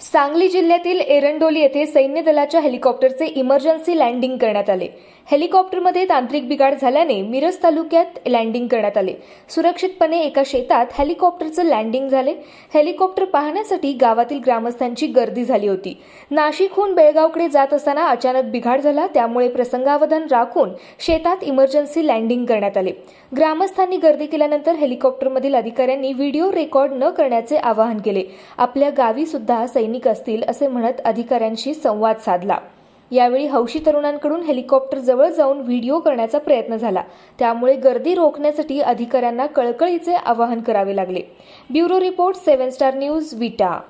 सांगली जिल्ह्यातील एरंडोली येथे सैन्य दलाच्या हेलिकॉप्टरचे इमर्जन्सी लँडिंग करण्यात आले. हेलिकॉप्टरमध्ये तांत्रिक बिघाड झाल्याने मिरज तालुक्यात लँडिंग करण्यात आले. सुरक्षितपणे एका शेतात हेलिकॉप्टरचं लँडिंग झाले. हेलिकॉप्टर पाहण्यासाठी गावातील ग्रामस्थांची गर्दी झाली होती. नाशिकहून बेळगावकडे जात असताना अचानक बिघाड झाला त्यामुळे प्रसंगावधान राखून शेतात इमर्जन्सी लँडिंग करण्यात आले. ग्रामस्थांनी गर्दी केल्यानंतर हेलिकॉप्टरमधील अधिकाऱ्यांनी व्हिडिओ रेकॉर्ड न करण्याचे आवाहन केले. आपल्या गावी सुद्धा सैनिक असतील असे म्हणत अधिकाऱ्यांशी संवाद साधला. यावेळी हौशी तरुणांकडून हेलिकॉप्टर जवळ जाऊन व्हिडिओ करण्याचा प्रयत्न झाला. त्यामुळे गर्दी रोखण्यासाठी अधिकाऱ्यांना कळकळीचे आवाहन करावे लागले. Bureau report seven star news Vita.